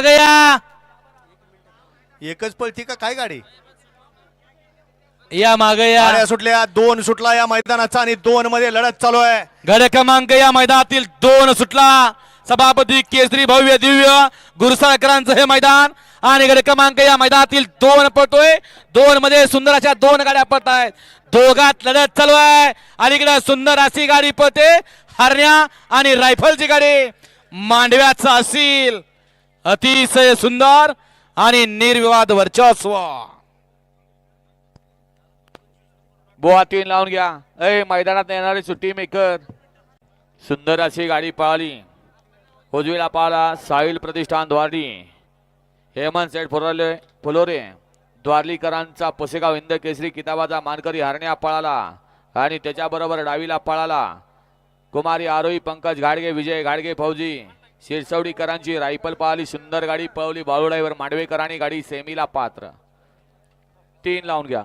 गया. एकच पळती का काय गाडी? या मागे या. गाड्या सुटल्या दोन सुटला या मैदानाचा आणि दोन मध्ये लढत चालू आहे. गड क्रमांक या मैदानातील दोन सुटला. सभापती केसरी भव्य दिव्य गुरुसाळकरांचं हे मैदान आणि गड क्रमांक या मैदानातील दोन पळतोय. दोन मध्ये सुंदर अशा दोन गाड्या पळत आहेत दोघात लढत चालू आहे. अलीकडे सुंदर अशी गाडी पळते. हरण्या आणि रायफलची गाडी. मांडव्याचा असील. अतिशय सुंदर आणि निर्विवाद वर्चस्व. बोवा तीन लावून घ्या. अय मैदानात येणारी सुट्टी मेकर. सुंदर अशी गाडी पळाली उजवीला पळाला साहिल प्रतिष्ठान द्वारली हेमंत सेठ फुलोरे फुलोरे. द्वारलीकरांचा पुसेगाव हिंद केसरी किताबाचा मानकरी हरण्या पळाला आणि त्याच्याबरोबर डावीला पळाला. कुमारी आरोही पंकज घाडगे विजय घाडगे फौजी. शिरसवडीकरांची रायफल पाहली सुंदर गाडी पळवली बाळूडाईवर मांडवेकरांनी गाडी सेमीला पात्र. तीन लावून घ्या.